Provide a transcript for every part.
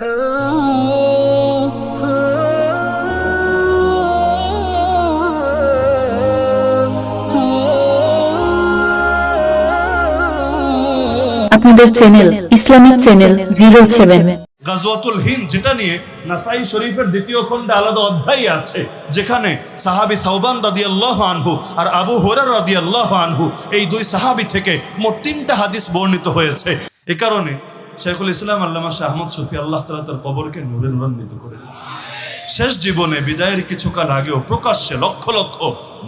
আপনাদের channel Islamic channel zero seven গাজওয়াতুল Hind, যেটা নিয়ে নাসাই শরীফের দ্বিতীয় খণ্ডে আলাদা অধ্যায় আছে, যেখানে সাহাবি সাউবান রাদিয়াল্লাহ আনহু আর আবু হরার রাদিয়াল্লাহ আনহু, এই দুই সাহাবি থেকে মোট তিনটা হাদিস বর্ণিত হয়েছে। এ কারণে শেখুল ইসলাম আল্লামা শাহমদ সুফি আল্লাহ তালা তার কবরকে নূরে নূরান্বিত করে শেষ জীবনে বিদায়ের কিছুকাল আগেও প্রকাশ্যে লক্ষ লক্ষ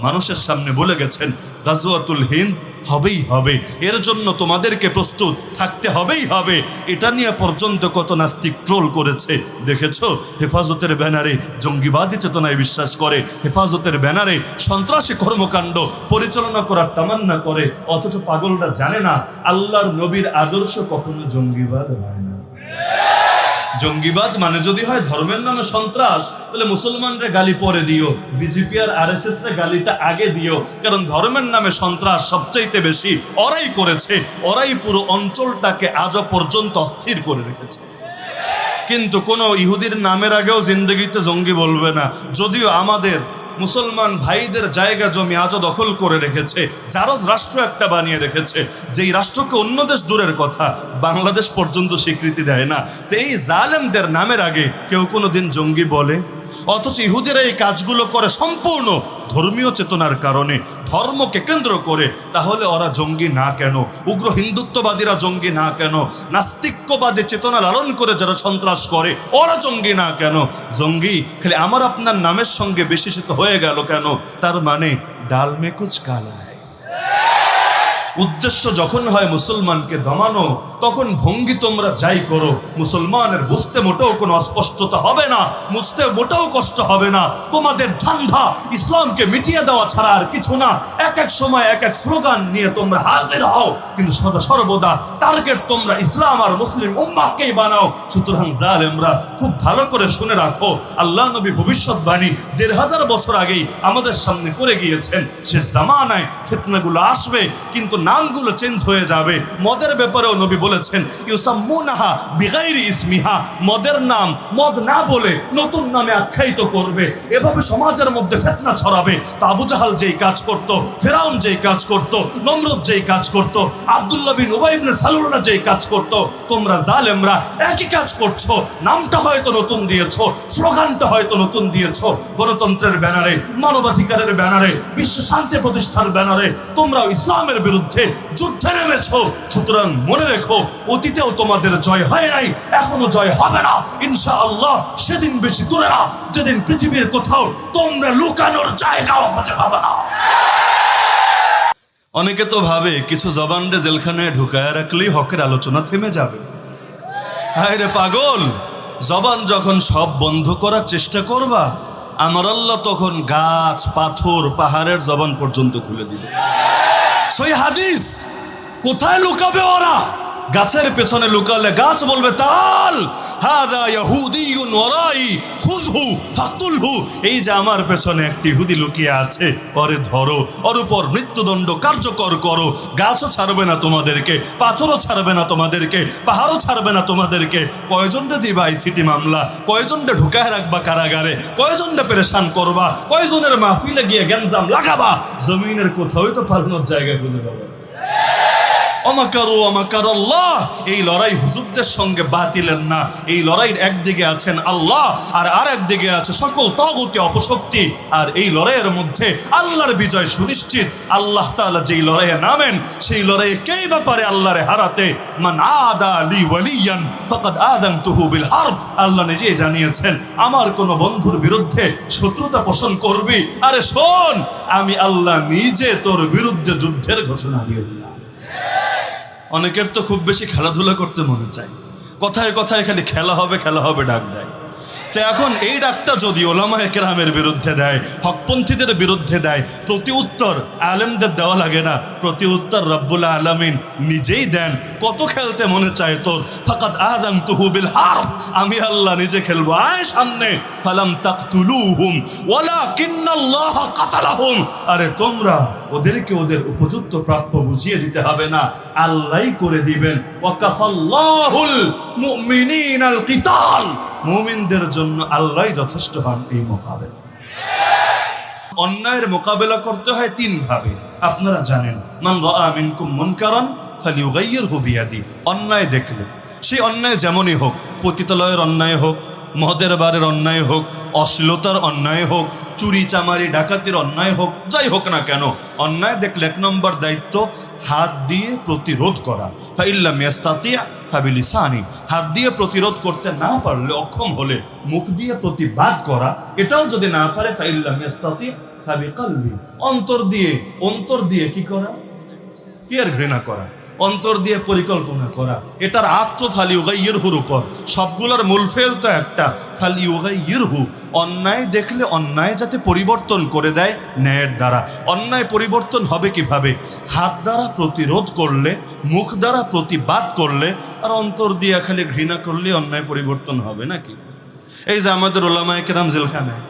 মানুষের সামনে বলে গেছেন, গাজওয়াতুল হিন্দ হবেই হবে। এর জন্য তোমাদেরকে প্রস্তুত থাকতে হবেই হবে। এটা নিয়ে পর্যন্ত কত নাস্তিক ট্রোল করেছে, দেখেছ? হেফাজতের ব্যানারে জঙ্গিবাদী চেতনায় বিশ্বাস করে, হেফাজতের ব্যানারে সন্ত্রাসী কর্মকাণ্ড পরিচালনা করার তামান্না করে, অথচ পাগলরা জানে না, আল্লাহর নবীর আদর্শ কখনো জঙ্গিবাদ হয় না। জঙ্গিবাদ মানে যদি হয় ধর্মের নামে সন্ত্রাস, তাহলে মুসলমানরা গালি পরে দিও বিজেপি আর আর এস এস গালিটা আগে দিও। কারণ ধর্মের নামে সন্ত্রাস সবচাইতে বেশি ওরাই করেছে, ওরাই পুরো অঞ্চলটাকে আজও পর্যন্ত অস্থির করে রেখেছে। কিন্তু কোনো ইহুদির নামের আগেও জিন্দগিতে জঙ্গি বলবে না। যদিও আমাদের মুসলমান ভাইদের জায়গা জমি আজও দখল করে রেখেছে, জারজ রাষ্ট্র একটা বানিয়ে রেখেছে, যেই রাষ্ট্রকে অন্য দেশ দূরের কথা বাংলাদেশ পর্যন্ত স্বীকৃতি দেয় না। তো এই জালেমদের নামের আগে কেউ কোনো দিন জঙ্গি বলে? অথচ ইহুদিরা এই কাজগুলো করে সম্পূর্ণ ধর্মীয় চেতনার কারণে, ধর্মকে কেন্দ্র করে। তাহলে ওরা জঙ্গি না কেন? উগ্র হিন্দুত্ববাদীরা জঙ্গি না কেন? নাস্তিক্যবাদী চেতনা লালন করে যারা সন্ত্রাস করে, ওরা জঙ্গি না কেন? জঙ্গি, খালি আমার আপনার নামের সঙ্গে বিশেষিত হয়ে গেল কেন? তার মানে ডাল মে কুচ কালা है। উদ্দেশ্য যখন হয় মুসলমানকে দমানো তখন ভঙ্গি তোমরা যাই করো, মুসলমানের বুঝতে মোটেও কোনো অস্পষ্টতা হবে না, বুঝতে মোটেও কষ্ট হবে না। তোমাদের ধান্ধা ইসলামকে মিটিয়ে দেওয়া ছাড়া আর কিছু না। এক এক সময় এক এক স্লোগান নিয়ে তোমরা হাজির হও, কিন্তু সদা সর্বদা টার্গেট তোমরা ইসলাম আর মুসলিম উম্মাহকেই বানাও। সুতরাং জালেমরা খুব ভালো করে শুনে রাখো, আল্লাহ নবী ভবিষ্যৎবাণী দেড় হাজার বছর আগেই আমাদের সামনে করে গিয়েছেন। সে জামানায় ফিতনাগুলো আসবে, কিন্তু নামগুলো চেঞ্জ হয়ে যাবে। মদের ব্যাপারেও নবী বলেছেন, ইউসাম্মুনাহা বিগাইরি ইসমিহা, মদের নাম, মদ না বলে নতুন নামে আখ্যায়িত করবে। এভাবে সমাজের মধ্যে ফেতনা ছড়াবে। তা আবু জাহাল যেই কাজ করত, ফেরাউন যেই কাজ করত, নমরুদ যেই কাজ করত, আব্দুল্লাহ বিন উবাই ইবনে সালুল্লাহ যেই কাজ করত, তোমরা জালেমরা একই কাজ করছ। নামটা হয়তো নতুন দিয়েছ, স্লোগানটা হয়তো নতুন দিয়েছ। গণতন্ত্রের ব্যানারে, মানবাধিকারের ব্যানারে, বিশ্ব শান্তি প্রতিষ্ঠার ব্যানারে তোমরা ইসলামের বিরুদ্ধে যুদ্ধে নেমেছো। সুতরাং মনে রেখো অতীতেও তোমাদের জয় হয় নাই, এখনও জয় হবে না। ইনশা আল্লাহ সেদিন বেশি দূরে না, যেদিন পৃথিবীর কোথাও তোমরা লুকানোর জায়গাও খুঁজে পাবে না। অনেকে তো ভাবে কিছু জবানরে জেলখানায় ঢুকায় রাখলেই হকের আলোচনা থেমে যাবে। হায় রে পাগল, জবান যখন সব বন্ধ করার চেষ্টা করবা, আমার আল্লাহ তখন গাছ, পাথর, পাহাড়ের জবান পর্যন্ত খুলে দিবে। সই হাদিস, কোথায় লুকাবে ওরা? গাছের পেছনে লুকালে গাছ বলবে, তাল, হাদা এই যে আমার পেছনে একটি ইহুদি লুকিয়ে আছে, পরে ধরো, ওর উপর মৃত্যুদণ্ড কার্যকর করো। গাছও ছাড়বে না তোমাদেরকে, পাথরও ছাড়বে না তোমাদেরকে, পাহাড়ও ছাড়বে না তোমাদেরকে। কয়জনটা দিবা আইসিটি মামলা? কয়জনটা ঢুকায় রাখবা কারাগারে? কয়জনটা পেরেশান করবা? কয়জনের মাহফিলে গিয়ে গ্যাঞ্জাম লাগাবা? জমিনের কোথাও তো পালানোর জায়গা খুঁজে পাবে অমাকারু অমাকার আল্লাহ এই লড়াই হুজুরদের সঙ্গে বাতিলেন না। এই লড়াইয়ের একদিকে আছেন আল্লাহ, আর আর একদিকে আছে সকল তগতি অপশক্তি। আর এই লড়াইয়ের মধ্যে আল্লাহর বিজয় সুনিশ্চিত। আল্লাহ তাআলা যেই লড়াইয়ে নামেন, সেই লড়াইয়ে কেই ব্যাপারে আল্লাহরে হারাতে? মান আদা লি ওয়ালিয়ান, ফাকাদ আযানতুহু বিল হারব। আল্লাহ নিজেই জানিয়েছেন, আমার কোন বন্ধুর বিরুদ্ধে শত্রুতা পোষণ করবি? আরে শোন, আমি আল্লাহ নিজে তোর বিরুদ্ধে যুদ্ধের ঘোষণা দিয়ে অনেকের তো খুব বেশি খেলাধুলা করতে মনে চায়। কথায় কথায় খালি খেলা হবে খেলা হবে ডাক দেয়। তো এখন এই ডাকটা যদি ওলামা একরামের বিরুদ্ধে দেয়, হকপন্থীদের বিরুদ্ধে দেয়, প্রতি উত্তর আলেমদের দেওয়া লাগে না, প্রতি উত্তর রব্বুল আলমিন নিজেই দেন। কত খেলতে মনে চায় তোর? ফাকাত আদম তুহুবিল হার। আমি আল্লাহ নিজে খেলব। আয় সামনে। ফালাম তাকতুলুহুম। ওলা কিন্নাল্লাহ কাতালাহুম। আরে তোমরা, ওদেরকে ওদের উপযুক্ত প্রাপ্য বুঝিয়ে দিতে হবে না। আল্লাহই করে দিবেন। ওয়াকাফাল্লাহুল মুমিনিনাল কিতাল। মুমিনদের জন্য আল্লাহই যথেষ্ট হন এই মোকাবেলা। অন্যায়ের মোকাবেলা করতে হয় তিন ভাবে। আপনারা জানেন, মান রাআ মিনকুম মুনকারান ফালিয়ুগাইয়িরহু বিয়াদি। অন্যায় দেখলে, সেই অন্যায় যেমনই হোক, পতিতালয়ের অন্যায় হোক, মদের বারের অন্যায় হোক, অশ্লীলতার অন্যায় হোক, চুরি, চামারি, ডাকাতির অন্যায় হোক, যাই হোক না কেন, অন্যায় দেখলে এক নম্বর দায়িত্ব হাত দিয়ে প্রতিরোধ করা। ফাইল্লাম ইয়াস্তাতিয়া ফাবিলিসানি হাত দিয়ে প্রতিরোধ করতে না পারলে অক্ষম হলে মুখ দিয়ে প্রতিবাদ করা, এটাও যদি না পারে অন্তর দিয়ে অন্তর দিয়ে কি করা? কি আর ঘৃণা করা? অন্তর দিয়ে পরিকল্পনা করা। এটার আত্ম ফালি ইরহুর উপর। সবগুলোর মূল ফেল তো একটা। ফালি ওগাই ইরহু অন্যায় দেখলে অন্যায় যাতে পরিবর্তন করে দেয় ন্যায়ের দ্বারা। অন্যায় পরিবর্তন হবে কীভাবে? হাত দ্বারা প্রতিরোধ করলে, মুখ দ্বারা প্রতিবাদ করলে, আর অন্তর দিয়ে খালি ঘৃণা করলে অন্যায় পরিবর্তন হবে নাকি? এই যে আমাদের ওলামায় কেরাম জেলখানায়।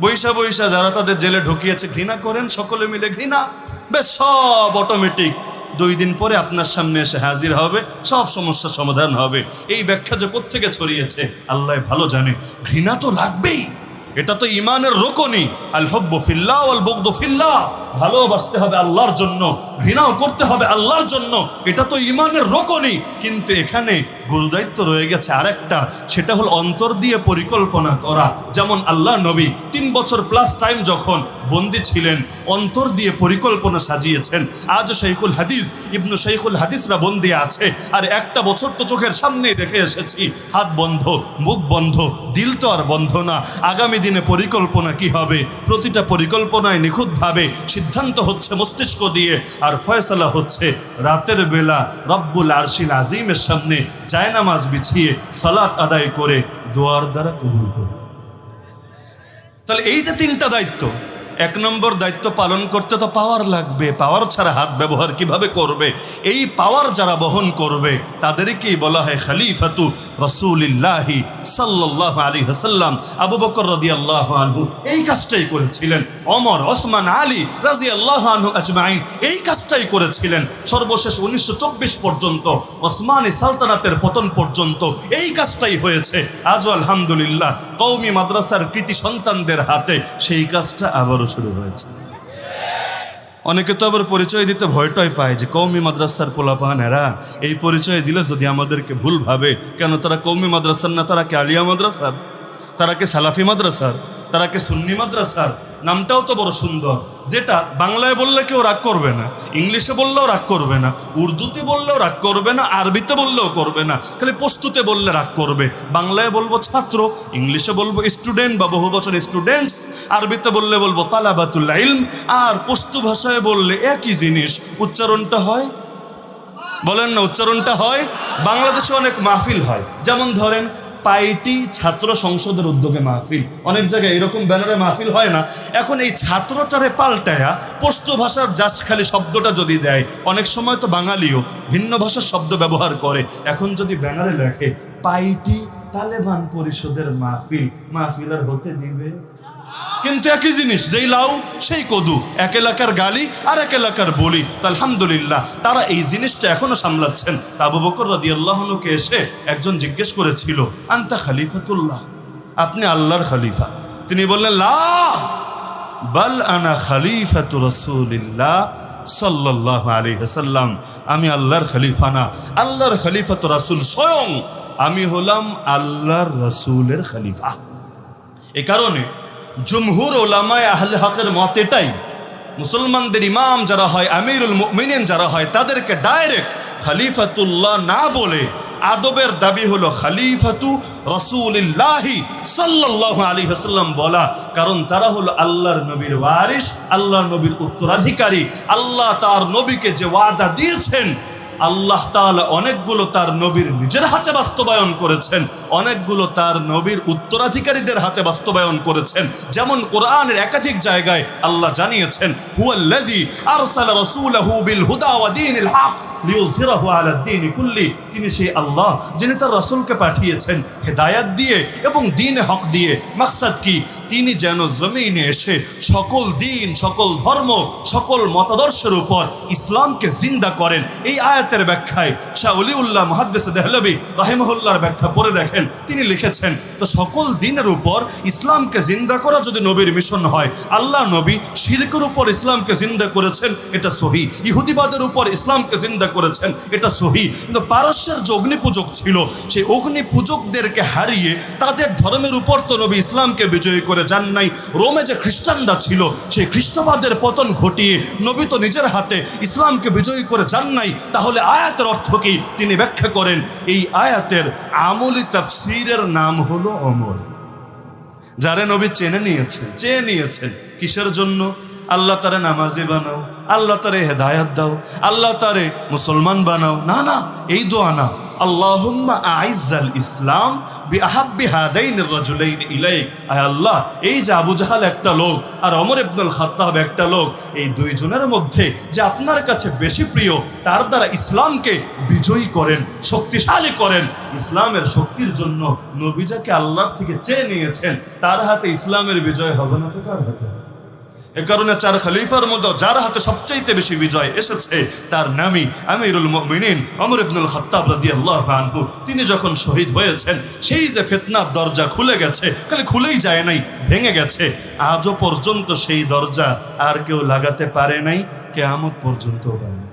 বৈশা বৈশা যারা তাদের জেলে ঢুকিয়েছে, ঘৃণা করেন, সকলে মিলে ঘৃণা। বেশ সব অটোমেটিক দুই দিন পরে আপনার সামনে এসে হাজির হবে, সব সমস্যার সমাধান হবে। এই ব্যাখ্যা যে থেকে ছড়িয়েছে, আল্লাহ ভালো জানে। ঘৃণা তো লাগবেই। এটা তো ইমানের রোকনি। আল হব্ব ফিল্লা আল বগদ ফিল্লা ভালোবাসতে হবে আল্লাহর জন্য, ঘৃণাও করতে হবে আল্লাহর জন্য। এটা তো ইমানের রোকনই কিন্তু এখানে গুরুদায়িত্ব রয়ে গেছে আরেকটা, সেটা হল অন্তর দিয়ে পরিকল্পনা করা। যেমন আল্লাহ নবী তিন বছর প্লাস টাইম যখন বন্দি ছিলেন, অন্তর দিয়ে পরিকল্পনা সাজিয়েছেন। আজ শৈখুল হাদিস, ইবনু শৈখুল হাদিসরা বন্দি আছে। আর একটা বছর তো চোখের সামনেই দেখে এসেছি, হাত বন্ধ, মুখ বন্ধ, দিল তো আর বন্ধ না। আগামী দিনে পরিকল্পনা কি হবে? প্রতিটা পরিকল্পনায় নিখুঁতভাবে সিদ্ধান্ত হচ্ছে মস্তিষ্ক দিয়ে, আর ফয়সালা হচ্ছে রাতের বেলা রব্বুল আরশিল আজিমের সামনে জায়নামাজ বিছিয়ে সালাত আদায় করে দোয়ার দ্বারা কবুল করে তাহলে এই যে তিনটা দায়িত্ব এক নম্বর দায়িত্ব পালন করতে তো পাওয়ার লাগবে। পাওয়ার ছাড়া হাত ব্যবহার কীভাবে করবে? এই পাওয়ার যারা বহন করবে, তাদেরকেই বলা হয় খালিফাতু রসুলিল্লাহি সাল্লাহ আলী হাসাল্লাম আবু বকর রাদি আল্লাহ আনহু এই কাজটাই করেছিলেন। অমর ওসমান, আলী রাজি আল্লাহ আনহু আজমাইন এই কাজটাই করেছিলেন। সর্বশেষ উনিশশো চব্বিশ পর্যন্ত, ওসমানী সালতানাতের পতন পর্যন্ত এই কাজটাই হয়েছে। আজও আলহামদুলিল্লাহ কৌমি মাদ্রাসার কৃতি সন্তানদের হাতে সেই কাজটা আবারও শুরু হয়েছে। অনেকে তো আবার পরিচয় দিতে ভয়টাই পায় যে কৌমি মাদ্রাসার পোলাপান এরা। এই পরিচয় দিলে যদি আমাদেরকে ভুল ভাবে, কেন তারা কৌমি মাদ্রাসার না, তারা কে আলিয়া মাদ্রাসার? তারা কে সালাফি মাদ্রাসার? তারা কে সুন্নি মাদ্রাসার? নামটাও তো বড় সুন্দর। যেটা বাংলায় বললে কেউ রাগ করবে না, ইংলিশে বললেও রাগ করবে না, উর্দুতে বললেও রাগ করবে না, আরবিতে বললেও করবে না, খালি পস্তুতে বললে রাগ করবে। বাংলায় বলব ছাত্র, ইংলিশে বলব স্টুডেন্ট বা বহু বছর স্টুডেন্টস, আরবিতে বললে বলব তালাবাতুল ইলম, আর পস্তু ভাষায় বললে একই জিনিস, উচ্চারণটা হয়? বলেন না, উচ্চারণটা হয়? বাংলাদেশে অনেক মাহফিল হয়। যেমন ধরেন পাইটি ছাত্র সংসদের উদ্যোগে মাহফিল। অনেক জায়গায় এরকম ব্যানারে মাহফিল হয় না। এখন এই ছাত্রটারে পাল্টায়া পোস্ত ভাষার জাস্ট খালি শব্দটা যদি দেয়, অনেক সময় তো বাঙালিও ভিন্ন ভাষার শব্দ ব্যবহার করে। এখন যদি ব্যানারে লেখে, পাইটি তালেবান পরিষদের মাহফিল। মাহফিল আর হতে দিবে? কিন্তু একই জিনিস, যেই লাউ, সেই কদু। এক এলাকার গালি আর এক এলাকার বলি। তো আলহামদুলিল্লাহ, তারা এই জিনিসটা এখনও সামলাচ্ছেন। তা আবু বকর রাদি আল্লাহনুকে এসে একজন জিজ্ঞেস করেছিল, আন্তা খালিফাতুল্লাহ? আপনি আল্লাহর খালিফা। তিনি বললেন, লা। বাল আনা খালিফাতু রাসূলিল্লাহ সাল্লাল্লাহু আলাইহি সাল্লাম। আমি আল্লাহর খলিফা না। আল্লাহর খলিফাতু রাসূল স্বয়ং। আমি হলাম আল্লাহর রসুলের খলিফা। এ কারণে জমহুর ওলামায় আহলে হকের মত এটাই মুসলমানদের ইমাম যারা হয়, আমিরুল মুমিনিন যারা হয়, তাদেরকে ডাইরেক্ট খালিফাতুল্লাহ না বলে আদবের দাবি হলো খালিফাতু রসুলিল্লাহি সাল্লাহ আলী হাসাল্লাম বলা। কারণ তারা হলো আল্লাহর নবীর ওয়ারিস আল্লাহর নবীর উত্তরাধিকারী। আল্লাহ তার নবীকে যে ওয়াদা দিয়েছেন আল্লাহ তাআলা অনেকগুলো তার নবীর নিজের হাতে বাস্তবায়ন করেছেন, অনেকগুলো তার নবীর উত্তরাধিকারীদের হাতে বাস্তবায়ন করেছেন। যেমন কোরআনের একাধিক জায়গায় আল্লাহ জানিয়েছেন, হুয়াল্লাযী আরসালা রাসূলাহু বিল হুদা ওয়া দীনিল আলা দ্বীনি কুল্লি। তিনি সেই আল্লাহ যিনি তার রাসূলকে পাঠিয়েছেন হেদায়াত দিয়ে এবং দিন হক দিয়ে। মাকসাদ কি? তিনি যেন জমিনে এসে সকল দিন, সকল ধর্ম, সকল মতাদর্শের উপর ইসলামকে জিন্দা করেন। এই আয়াতের ব্যাখ্যায় শাহ অলিউল্লাহ মহাদ্দেস দেহলবি রাহিমহুল্লাহর ব্যাখ্যা পড়ে দেখেন, তিনি লিখেছেন, তো সকল দিনের উপর ইসলামকে জিন্দা করা যদি নবীর মিশন হয়, আল্লাহ নবী শিরকের উপর ইসলামকে জিন্দা করেছেন, এটা সহি। ইহুদিবাদের উপর ইসলামকে জিন্দা করেছেন, এটা সহি। কিন্তু পারস্যের যে অগ্নি পূজক ছিল, সেই অগ্নি পূজকদেরকে হারিয়ে তাদের ধর্মের উপর তো নবী ইসলামকে বিজয়ী করে যান নাই। রোমে যে খ্রিস্টানরা ছিল, সেই খ্রিস্টবাদের পতন ঘটিয়ে নবী তো নিজের হাতে ইসলামকে বিজয়ী করে যান নাই, তাহলে আয়াতের অর্থ কি? তিনি ব্যাখ্যা করেন, এই আয়াতের আমলি তাফসিরের নাম হলো অমর। যারে নবী চেনে নিয়েছেন, চেয়ে নিয়েছেন কিসের জন্য? আল্লাহ তারে নামাজি বানাও, আল্লাহ তারে হেদায়াত দাও, আল্লাহ তারে মুসলমান বানাও। না না, এই দোয়া না। আল্লাহুম্মা আইজাল ইসলাম আয় আল্লাহ, এই যে আবু জাহাল একটা লোক আর অমর ইবনুল খাত্তাব একটা লোক, এই দুইজনের মধ্যে যে আপনার কাছে বেশি প্রিয়, তার দ্বারা ইসলামকে বিজয়ী করেন, শক্তিশালী করেন, ইসলামের শক্তির জন্য নবীজাকে আল্লাহর থেকে চেয়ে নিয়েছেন, তার হাতে ইসলামের বিজয় হবে না তো কার হাতে? এ কারণে চার খালিফার মধ্যে যার হাতে সবচাইতে বেশি বিজয় এসেছে, তার নামই আমিরুল মিনিন অমর ইবনুল খাত্তাব আল্লাহ আনবু তিনি যখন শহীদ হয়েছেন, সেই যে ফেতনার দরজা খুলে গেছে, খালি খুলেই যায় নাই, ভেঙে গেছে। আজও পর্যন্ত সেই দরজা আর কেউ লাগাতে পারে নাই, কেয়ামত পর্যন্ত পারে